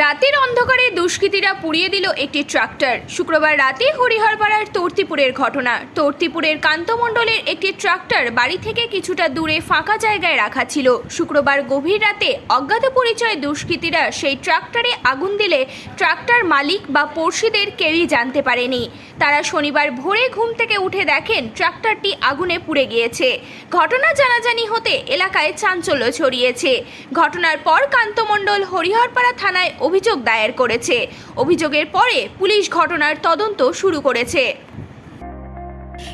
রাতের অন্ধকারে দুষ্কৃতীরা পুড়িয়ে দিল একটি ট্রাক্টর। শুক্রবার রাতে হরিহরপাড়ার তর্তিপুরের ঘটনা। তর্তিপুরের কান্তমণ্ডলের একটি ট্রাক্টর বাড়ি থেকে কিছুটা দূরে ফাঁকা জায়গায় রাখা ছিল। শুক্রবার গভীর রাতে অজ্ঞাত পরিচয় দুষ্কৃতীরা সেই ট্রাক্টরে আগুন দিলে ট্রাক্টর মালিক বা পড়শিদের কেউই জানতে পারেনি। তারা শনিবার ভোরে ঘুম থেকে উঠে দেখেন ট্রাক্টরটি আগুনে পুড়ে গিয়েছে। ঘটনা জানাজানি হতে এলাকায় চাঞ্চল্য ছড়িয়েছে। ঘটনার পর কান্তমণ্ডল হরিহরপাড়া থানায় অভিযোগ দায়ের করেছে। অভিযোগের পরে পুলিশ ঘটনার তদন্ত শুরু করেছে।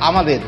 আমাদের